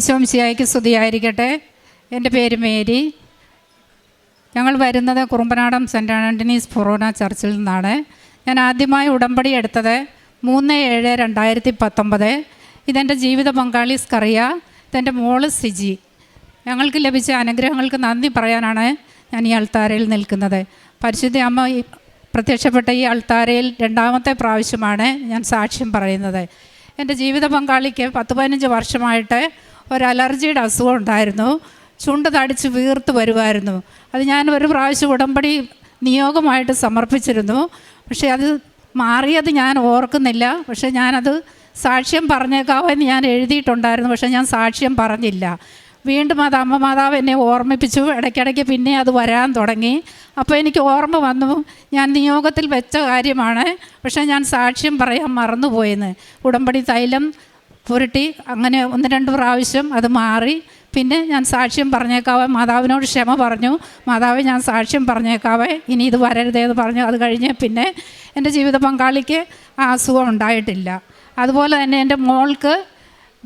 ഈശോംശിയായിക്ക് സ്തുതിയായിരിക്കട്ടെ. എന്റെ പേര് മേരി. ഞങ്ങൾ വരുന്നത് കുറുമ്പനാടം സെന്റ് ആന്റണീസ് ഫൊറോന ചർച്ചിൽ നിന്നാണ്. ഞാൻ ആദ്യമായി ഉടമ്പടി എടുത്തത് മൂന്ന് ഏഴ് രണ്ടായിരത്തി പത്തൊമ്പത്. ഇതെന്റെ ജീവിത പങ്കാളി സ്കറിയ ഇതെന്റെ മോൾ സിജി. ഞങ്ങൾക്ക് ലഭിച്ച അനുഗ്രഹങ്ങൾക്ക് നന്ദി പറയാനാണ് ഞാൻ ഈ അൾത്താരയിൽ നിൽക്കുന്നത്. പരിശുദ്ധ അമ്മ ഈ പ്രത്യക്ഷപ്പെട്ട ഈ അൾത്താരയിൽ രണ്ടാമത്തെ പ്രാവശ്യമാണ് ഞാൻ സാക്ഷ്യം പറയുന്നത്. എന്റെ ജീവിത പങ്കാളിക്ക് പത്ത് പതിനഞ്ച് വർഷമായിട്ട് ഒരു അലർജിയുടെ അസുഖം ഉണ്ടായിരുന്നു. ചുണ്ട് തടിച്ച് വീർത്ത് വരുമായിരുന്നു അത് ഞാൻ ഒരു പ്രാവശ്യം ഉടമ്പടി നിയോഗമായിട്ട് സമർപ്പിച്ചിരുന്നു. പക്ഷേ അത് മാറിയത് ഞാൻ ഓർക്കുന്നില്ല. പക്ഷേ ഞാനത് സാക്ഷ്യം പറഞ്ഞേക്കാവെന്ന് ഞാൻ എഴുതിയിട്ടുണ്ടായിരുന്നു. പക്ഷേ ഞാൻ സാക്ഷ്യം പറഞ്ഞില്ല. വീണ്ടും അത് അമ്മ മാതാവ് എന്നെ ഓർമ്മിപ്പിച്ചു. ഇടയ്ക്കിടയ്ക്ക് പിന്നെ അത് വരാൻ തുടങ്ങി. അപ്പോൾ എനിക്ക് ഓർമ്മ വന്നു. ഞാൻ നിയോഗത്തിൽ വെച്ച കാര്യമാണ്. പക്ഷേ ഞാൻ സാക്ഷ്യം പറയാൻ മറന്നുപോയെന്ന്. ഉടമ്പടി തൈലം പുരട്ടി അങ്ങനെ ഒന്ന് രണ്ട് പ്രാവശ്യം അത് മാറി. പിന്നെ ഞാൻ സാക്ഷ്യം പറഞ്ഞേക്കാവേ. മാതാവിനോട് ക്ഷമ പറഞ്ഞു. മാതാവ് ഞാൻ സാക്ഷ്യം പറഞ്ഞേക്കാവേ. ഇനി ഇത് വരരുതേന്ന് പറഞ്ഞു. അത് കഴിഞ്ഞ് പിന്നെ എന്റെ ജീവിത പങ്കാളിക്ക് ആ അസുഖം ഉണ്ടായിട്ടില്ല. അതുപോലെ തന്നെ എന്റെ മോൾക്ക്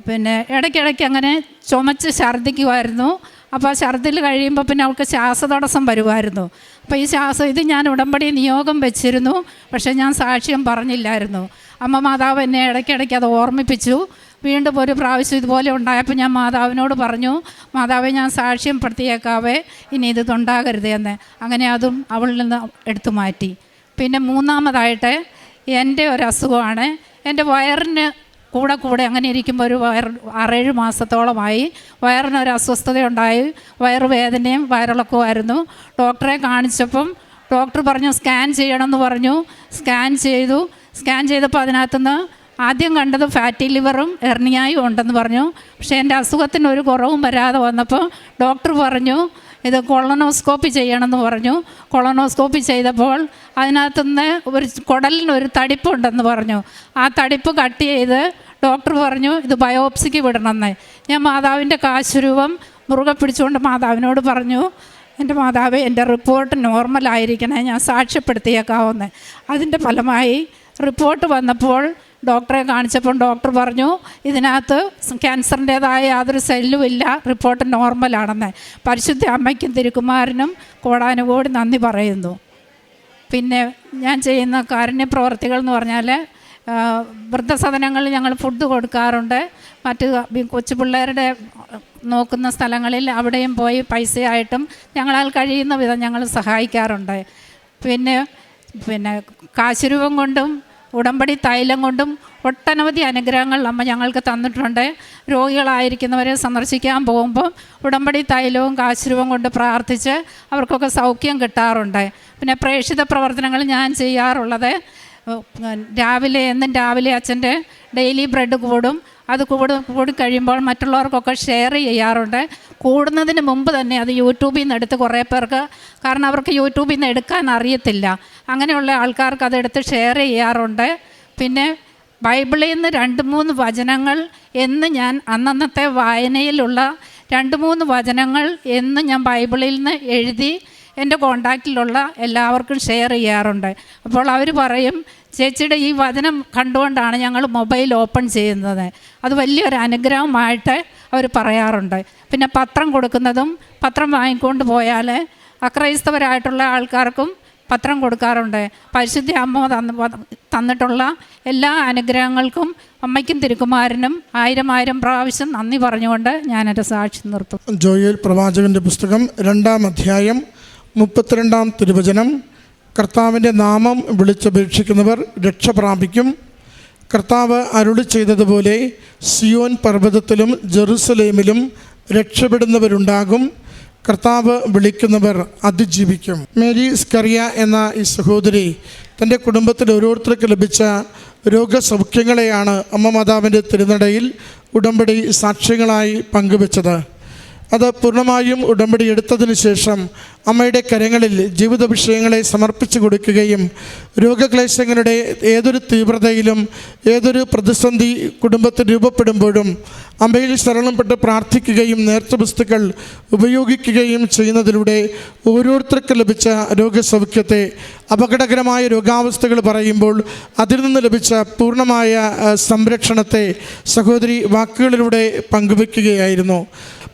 പിന്നെ ഇടയ്ക്കിടയ്ക്ക് അങ്ങനെ ചുമച്ച് ഛർദ്ദിക്കുമായിരുന്നു. അപ്പോൾ ആ ഛർദ്ദിൽ കഴിയുമ്പോൾ പിന്നെ അവൾക്ക് ശ്വാസതടസ്സം വരുമായിരുന്നു. അപ്പോൾ ഈ ശ്വാസം ഇത് ഞാൻ ഉടമ്പടി നിയോഗം വെച്ചിരുന്നു. പക്ഷേ ഞാൻ സാക്ഷ്യം പറഞ്ഞില്ലായിരുന്നു. അമ്മ മാതാവ് എന്നെ ഇടയ്ക്കിടയ്ക്ക് അത് ഓർമ്മിപ്പിച്ചു. വീണ്ടും ഒരു പ്രാവശ്യം ഇതുപോലെ ഉണ്ടായപ്പോൾ ഞാൻ മാതാവിനോട് പറഞ്ഞു മാതാവെ ഞാൻ സാക്ഷ്യം പെടുത്തിയേക്കാവേ ഇനി ഇത് ഉണ്ടാകരുത് എന്ന്. അങ്ങനെ അതും അവളിൽ നിന്ന് എടുത്തു മാറ്റി. പിന്നെ മൂന്നാമതായിട്ട് എന്റെ ഒരു അസുഖമാണ്. എന്റെ വയറിന് കൂടെ കൂടെ അങ്ങനെ ഇരിക്കുമ്പോൾ ഒരു വയർ ആറേഴ് മാസത്തോളമായി വയറിനൊരു അസ്വസ്ഥതയുണ്ടായി. വയറുവേദനയും വയറിളക്കുമായിരുന്നു ഡോക്ടറെ കാണിച്ചപ്പം ഡോക്ടർ പറഞ്ഞു സ്കാൻ ചെയ്യണമെന്ന് പറഞ്ഞു. സ്കാൻ ചെയ്തു. സ്കാൻ ചെയ്തപ്പോൾ അതിനകത്തുനിന്ന് ആദ്യം കണ്ടത് ഫാറ്റി ലിവറും എർണിയായും ഉണ്ടെന്ന് പറഞ്ഞു. പക്ഷേ എന്റെ അസുഖത്തിന് ഒരു കുറവും വരാതെ വന്നപ്പോൾ ഡോക്ടർ പറഞ്ഞു ഇത് കൊളനോസ്കോപ്പി ചെയ്യണമെന്ന് പറഞ്ഞു. കൊളനോസ്കോപ്പി ചെയ്തപ്പോൾ അതിനകത്തുനിന്ന് ഒരു കുടലിന് ഒരു തടിപ്പുണ്ടെന്ന് പറഞ്ഞു. ആ തടിപ്പ് കട്ട് ചെയ്ത് ഡോക്ടർ പറഞ്ഞു ഇത് ബയോപ്സിക്ക് വിടണമെന്ന്. ഞാൻ മാതാവിന്റെ കാശുരൂപം മുറുകെ പിടിച്ചുകൊണ്ട് മാതാവിനോട് പറഞ്ഞു എന്റെ മാതാവ് എന്റെ റിപ്പോർട്ട് നോർമലായിരിക്കണേ ഞാൻ സാക്ഷ്യപ്പെടുത്തിയേക്കാവുന്നത് അതിന്റെ ഫലമായി റിപ്പോർട്ട് വന്നപ്പോൾ ഡോക്ടറെ കാണിച്ചപ്പോൾ ഡോക്ടർ പറഞ്ഞു ഇതിനകത്ത് ക്യാൻസറിന്റേതായ യാതൊരു സെല്ലും ഇല്ല റിപ്പോർട്ട് നോർമലാണെന്ന് പരിശുദ്ധ അമ്മയ്ക്കും തിരുക്കുമാരനും കോടാനുകൂടി നന്ദി പറയുന്നു. പിന്നെ ഞാൻ ചെയ്യുന്ന കാരുണ്യ പ്രവർത്തികൾ എന്ന് പറഞ്ഞാൽ വൃദ്ധസദനങ്ങളിൽ ഞങ്ങൾ ഫുഡ് കൊടുക്കാറുണ്ട്. മറ്റ് കൊച്ചു പിള്ളേരുടെ നോക്കുന്ന സ്ഥലങ്ങളിൽ അവിടെയും പോയി പൈസയായിട്ടും ഞങ്ങളാൽ കഴിയുന്ന വിധം ഞങ്ങൾ സഹായിക്കാറുണ്ട്. പിന്നെ പിന്നെ കാശുരൂപം കൊണ്ടും ഉടമ്പടി തൈലം കൊണ്ടും ഒട്ടനവധി അനുഗ്രഹങ്ങൾ അമ്മ ഞങ്ങൾക്ക് തന്നിട്ടുണ്ട്. രോഗികളായിരിക്കുന്നവരെ സന്ദർശിക്കാൻ പോകുമ്പോൾ ഉടമ്പടി തൈലവും കാശുരൂപം കൊണ്ട് പ്രാർത്ഥിച്ച് അവർക്കൊക്കെ സൗഖ്യം കിട്ടാറുണ്ട്. പിന്നെ പ്രേക്ഷിത പ്രവർത്തനങ്ങൾ ഞാൻ ചെയ്യാറുള്ളത്. രാവിലെ എന്നും രാവിലെ അച്ഛന്റെ ഡെയിലി ബ്രെഡ് കൂടും. അത് കൂടി കൂടി കഴിയുമ്പോൾ മറ്റുള്ളവർക്കൊക്കെ ഷെയർ ചെയ്യാറുണ്ട്. കൂടുന്നതിന് മുമ്പ് തന്നെ അത് യൂട്യൂബിൽ നിന്ന് എടുത്ത് കുറേ പേർക്ക് കാരണം അവർക്ക് യൂട്യൂബിൽ നിന്ന് എടുക്കാൻ അറിയത്തില്ല. അങ്ങനെയുള്ള ആൾക്കാർക്ക് അതെടുത്ത് ഷെയർ ചെയ്യാറുണ്ട്. പിന്നെ ബൈബിളിൽ നിന്ന് രണ്ട് മൂന്ന് വചനങ്ങൾ എന്ന് ഞാൻ അന്നന്നത്തെ വായനയിലുള്ള രണ്ട് മൂന്ന് വചനങ്ങൾ എന്ന് ഞാൻ ബൈബിളിൽ നിന്ന് എഴുതി എന്റെ കോണ്ടാക്റ്റിലുള്ള എല്ലാവർക്കും ഷെയർ ചെയ്യാറുണ്ട്. അപ്പോൾ അവർ പറയും ചേച്ചിയുടെ ഈ വചനം കണ്ടുകൊണ്ടാണ് ഞങ്ങൾ മൊബൈൽ ഓപ്പൺ ചെയ്യുന്നത്. അത് വലിയൊരു അനുഗ്രഹമായിട്ട് അവർ പറയാറുണ്ട്. പിന്നെ പത്രം കൊടുക്കുന്നതും പത്രം വാങ്ങിക്കൊണ്ട് പോയാൽ അക്രൈസ്തവരായിട്ടുള്ള ആൾക്കാർക്കും പത്രം കൊടുക്കാറുണ്ട്. പരിശുദ്ധ അമ്മ തന്ന തന്നിട്ടുള്ള എല്ലാ അനുഗ്രഹങ്ങൾക്കും അമ്മയ്ക്കും തിരുക്കുമാരനും ആയിരം ആയിരം പ്രാവശ്യം നന്ദി പറഞ്ഞുകൊണ്ട് ഞാനെന്റെ സാക്ഷി നിർത്തും ജോയൽ പ്രവാചകന്റെ പുസ്തകം രണ്ടാം അധ്യായം മുപ്പത്തിരണ്ടാം തിരുവചനം കർത്താവിന്റെ നാമം വിളിച്ചപേക്ഷിക്കുന്നവർ രക്ഷ പ്രാപിക്കും. കർത്താവ് അരുളി ചെയ്തതുപോലെ സിയോൻ പർവതത്തിലും ജെറുസലേമിലും രക്ഷപ്പെടുന്നവരുണ്ടാകും. കർത്താവ് വിളിക്കുന്നവർ അതിജീവിക്കും. മേരി സ്കറിയ എന്ന ഈ സഹോദരി തന്റെ കുടുംബത്തിൽ ഓരോരുത്തർക്ക് ലഭിച്ച രോഗസൗഖ്യങ്ങളെയാണ് അമ്മ മാതാവിന്റെ തിരുനടയിൽ ഉടമ്പടി സാക്ഷ്യങ്ങളായി പങ്കുവച്ചത്. അത് പൂർണമായും ഉടമ്പടി എടുത്തതിന് ശേഷം അമ്മയുടെ കരങ്ങളിൽ ജീവിത വിഷയങ്ങളെ സമർപ്പിച്ചു കൊടുക്കുകയും രോഗക്ലേശങ്ങളുടെ ഏതൊരു തീവ്രതയിലും ഏതൊരു പ്രതിസന്ധി കുടുംബത്തിൽ രൂപപ്പെടുമ്പോഴും അമ്മയിൽ ശരണപ്പെട്ട് പ്രാർത്ഥിക്കുകയും നേർച്ച വസ്തുക്കൾ ഉപയോഗിക്കുകയും ചെയ്യുന്നതിലൂടെ ഓരോരുത്തർക്കും ലഭിച്ച രോഗസൗഖ്യത്തെ അപകടകരമായ രോഗാവസ്ഥകൾ പറയുമ്പോൾ അതിൽ നിന്ന് ലഭിച്ച പൂർണമായ സംരക്ഷണത്തെ സഹോദരി വാക്കുകളിലൂടെ പങ്കുവെക്കുകയായിരുന്നു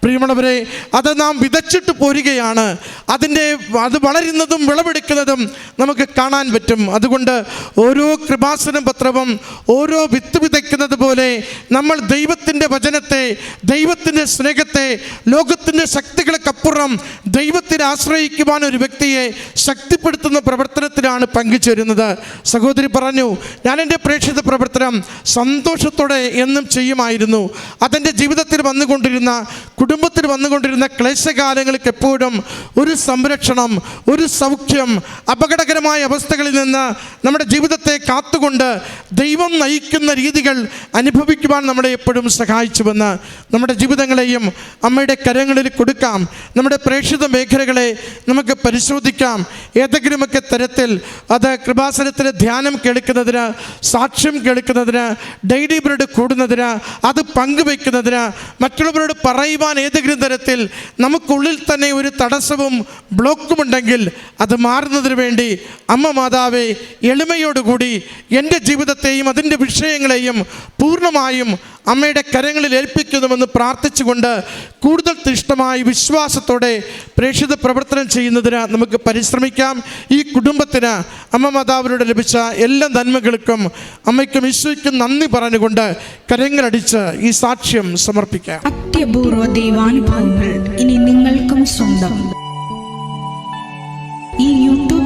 പ്രിയമുള്ളവരെ അത് നാം വിതച്ചിട്ട് പോരുകയാണ്. അതിന്റെ അത് വളരുന്നതും വിളവെടുക്കുന്നതും നമുക്ക് കാണാൻ പറ്റും. അതുകൊണ്ട് ഓരോ കൃപാസന പത്രവും ഓരോ വിത്ത് വിതയ്ക്കുന്നത് പോലെ നമ്മൾ ദൈവത്തിന്റെ വചനത്തെ ദൈവത്തിന്റെ സ്നേഹത്തെ ലോകത്തിന്റെ ശക്തികൾക്കപ്പുറം ദൈവത്തിൽ ആശ്രയിക്കുവാൻ ഒരു വ്യക്തിയെ ശക്തിപ്പെടുത്തുന്ന പ്രവർത്തനത്തിലാണ് പങ്കുചേരുന്നത്. സഹോദരി പറഞ്ഞു ഞാൻ എന്റെ പ്രേക്ഷിത പ്രവർത്തനം സന്തോഷത്തോടെ എന്നും ചെയ്യുമായിരുന്നു. അതെന്റെ ജീവിതത്തിൽ വന്നുകൊണ്ടിരുന്ന കുടുംബത്തിൽ വന്നുകൊണ്ടിരുന്ന ക്ലേശകാലങ്ങൾക്ക് എപ്പോഴും ഒരു സംരക്ഷണം ഒരു സൗഖ്യം അപകടകരമായ അവസ്ഥകളിൽ നിന്ന് നമ്മുടെ ജീവിതത്തെ കാത്തുകൊണ്ട് ദൈവം നയിക്കുന്ന രീതികൾ അനുഭവിക്കുവാൻ നമ്മളെ എപ്പോഴും സഹായിച്ചുവെന്ന് നമ്മുടെ ജീവിതങ്ങളെയും അമ്മയുടെ കരങ്ങളിൽ കൊടുക്കാം. നമ്മുടെ പ്രേക്ഷിത മേഖലകളെ നമുക്ക് പരിശോധിക്കാം. ഏതെങ്കിലുമൊക്കെ തരത്തിൽ അത് കൃപാസനത്തിൽ ധ്യാനം കേൾക്കുന്നതിന് സാക്ഷ്യം കേൾക്കുന്നതിന് ഡെയിലി ബ്രഡ് കൂടുന്നതിന് അത് പങ്കുവയ്ക്കുന്നതിന് മറ്റുള്ളവരോട് പറയുവാൻ ഏതെങ്കിലും തരത്തിൽ നമുക്കുള്ളിൽ തന്നെ ഒരു തടസ്സവും ബ്ലോക്കും ഉണ്ടെങ്കിൽ അത് മാറുന്നതിന് വേണ്ടി അമ്മ മാതാവെ എളിമയോടുകൂടി എന്റെ ജീവിതത്തെയും അതിന്റെ വിഷയങ്ങളെയും പൂർണമായും അമ്മയുടെ കരങ്ങളിൽ ഏൽപ്പിക്കുന്നുവെന്ന് പ്രാർത്ഥിച്ചുകൊണ്ട് കൂടുതൽ തിഷ്ടമായി വിശ്വാസത്തോടെ പ്രേക്ഷിത പ്രവർത്തനം ചെയ്യുന്നതിന് നമുക്ക് പരിശ്രമിക്കാം. ഈ കുടുംബത്തിന് അമ്മ മാതാവിനോട് ലഭിച്ച എല്ലാ നന്മകൾക്കും അമ്മയ്ക്കും ഈശോയ്ക്കും നന്ദി പറഞ്ഞുകൊണ്ട് കരങ്ങളടിച്ച് ഈ സാക്ഷ്യം സമർപ്പിക്കാം. അത്യപൂർവ ദൈവാനുഭവങ്ങൾ ഇനി നിങ്ങൾക്കും സ്വന്തം.